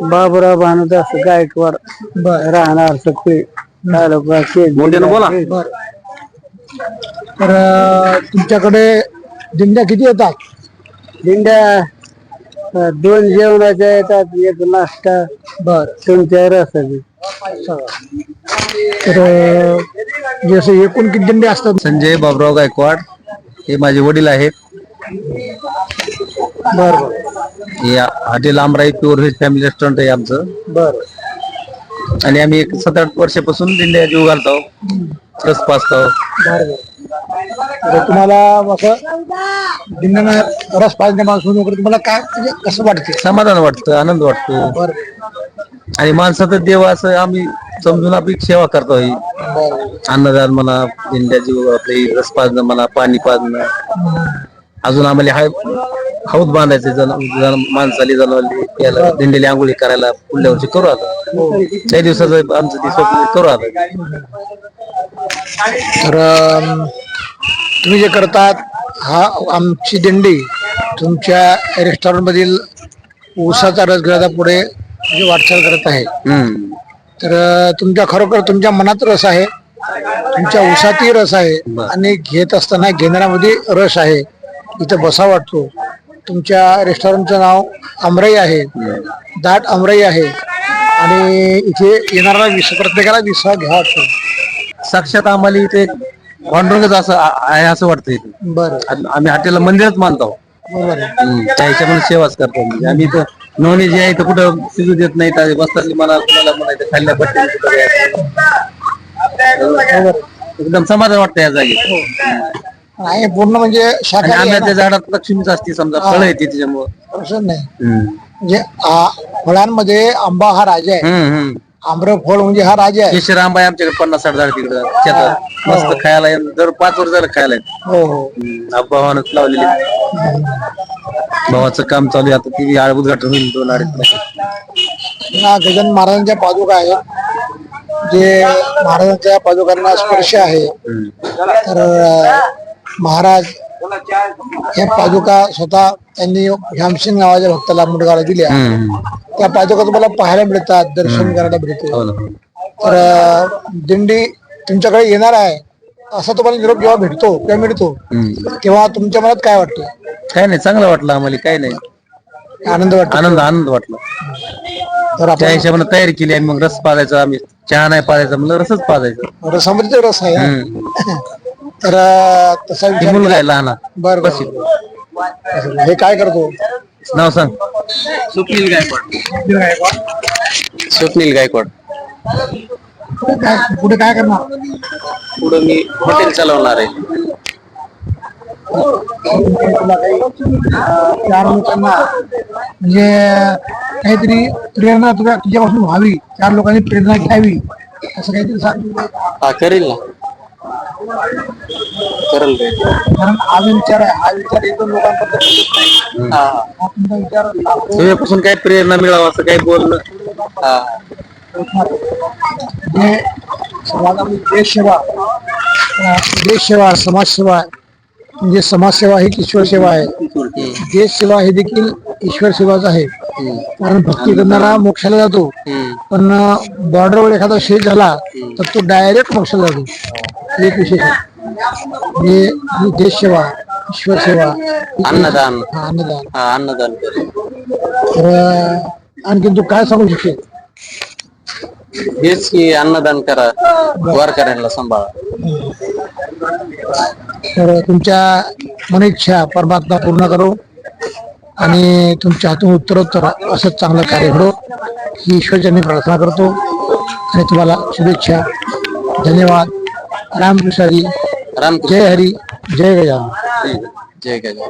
बाबुराव भानुदास गायकवाड राहणार सकळी तालुका शेत मोठ्यानं बोला. बर. तर अं, तुमच्याकडे दिंड्या किती येतात? दिंड्या अं, दोन जेवणाच्या येतात एक नाश्ता. बर. तुमच्या रसाची तर अं, जसे एकूण किती दिंडे असतात? संजय बाबराव गायकवाड हे माझे वडील आहेत. बर. हे hotel Amrai pure veg family restaurant आहे आमचं. बर. आणि आम्ही एक सात आठ वर्षापासून दिंड्या जीव घालतो. रस पाचतो बर बर. तर तुम्हाला असं दिंड्यांना रस पाजण्यापासून वगैरे तुम्हाला काय म्हणजे कसं वाटते? समाधान वाटतं आनंद वाटतो. बर. आणि माणसाचं देव असं आम्ही समजून आपली सेवा करतो ही. बर. अन्नदान म्हणा दिंड्या जीव आपली रस पाजणं म्हणा पाणी पाजणं. अजून आम्हाला हाय हौद बांधायचे जन जन- माणसाली जनावली याला दिंडीला आंघोळी करायला पुढल्या वर्षी करू आता. काही दिवसाचं आमचं ते स्वप्न करू आता. तर तुम्ही जे करतात हा आमची दिंडी तुमच्या रेस्टॉरंट मधील ऊसाचा रस घेण्याचा पुढे वाटचाल करत आहे. हम्म. तर अं, तुमच्या खरोखर तुमच्या मनात रस आहे तुमच्या ऊसातही रस आहे आणि घेत असताना घेणाऱ्यामध्ये रस आहे. इथं बसा वाटतो. तुमच्या रेस्टॉरंटचं नाव अमराई आहे. दाट अमराई आहे. आणि इथे येणारा विस प्रत्येकाला विश्वास घ्या वाटतो. साक्षात आम्हाला इथे पांडुरंगच असं आ- आहे असं वाटतं इथे. बरं. आम- आम्ही हॉटेलला मंदिरच मानतो. बरोबर. आहे हम्म, त्या हिशोबाने सेवाच करतो. म्हणजे आम्ही तर नॉन जे आहे तर कुठं शिजू देत नाही तर बसतातली मला कुणाला म्हणायचं खाल्ल्या पट्टी एकदम समाधान वाटतं या जागी आहे पूर्ण म्हणजे आणि शाकाहारी आहे आंब्याच्या झाडात लक्ष्मीच असते समजा फळ येते त्याच्यामुळं. ना, असं नाही. हम्म. म्हणजे आ- फळांमध्ये आंबा हा राजा आहे. हम्म, हम्म. आम्रफळ म्हणजे हा राजा आहे. केशर आंबा आहे आमच्याकडे पन्नास साठ झाड तिकडे. शेतात मस्त खायला आहे. दर पाच वर्ष झालं खायला आहे. हो हो. हम्म, भावानंच लावलेले. भावाचं काम चालू आहे आता ती आळ उद्घाटन होईल दोन अडीच या गजानन महाराजांच्या पादुका आहेत. जे महाराजांच्या पादुकांना स्पर्श आहे. तर अं, महाराज या पादुका स्वतः त्यांनी श्यामसिंग नावाच्या भक्ताला मुंडगावला दिल्या. त्या पादुका तुम्हाला पाहायला मिळतात दर्शन करायला मिळते हो तर दिंडी तुमच्याकडे येणार आहे असा तुम्हाला निरोप जेव्हा भेटतो किंवा मिळतो. तेव्हा तुमच्या मनात काय वाटतं? काय नाही चांगलं वाटलं आम्हाला काय नाही. आनंद वाटतो. आनंद आनंद वाटला. तर त्या हिशोबाने तयारी केली आम्ही मग रस पाजायचा आम्ही चहा नाही पाजायचा म्हणलं रसच पाजायचा. रसामध्ये रस आहे. तर तसा ती विचार मुलगा आहे लहान. बर बर हे काय करतो? नाव सांग. स्वप्नील गायकवाड. स्वप्नील गायकवाड? काय पुढे काय करणार? पुढं मी हॉटेल चालवणार आहे. तुला काही अं, चार लोकांना म्हणजे काहीतरी प्रेरणा तुझ्या तुझ्यापासून व्हावी. चार लोकांनी प्रेरणा घ्यावी. असं काहीतरी सांग. हा करेल ना. कारण हा जो विचार आहे हा विचार एक दोन लोकांपर्यंत पोहोचत नाही. हा. तुमचा विचार लागतो. तुझ्यापासून काय प्रेरणा मिळावं असं काही बोलणं. हा. जे समाजामध्ये देश सेवा अं, देश सेवा समाजसेवा म्हणजे समाजसेवा ही ईश्वर सेवा आहे. देश सेवा हे देखील ईश्वर सेवाच आहे कारण भक्ती करणारा मोक्षाला जातो. पण बॉर्डरवर एखादा शेत झाला तर तो डायरेक्ट मोक्षाला जातो. एक विशेष आहे ही ईश्वर सेवा. अन्नदान. हा, अन्नदान. हा अन्नदान तर आणखी तू काय सांगू शकते हेच की अन्नदान करा वारकऱ्यांना सांभाळा. तर तुमच्या मन इच्छा परमात्मा पूर्ण करो आणि तुमच्या हातून उत्तरोत्तर असंच चांगलं कार्य घडो. ही ईश्वरचरणी प्रार्थना करतो आणि तुम्हाला शुभेच्छा. धन्यवाद. रामकृष्ण हरी रामकृष्ण जय हरी। जय गजानन। जय गजानन।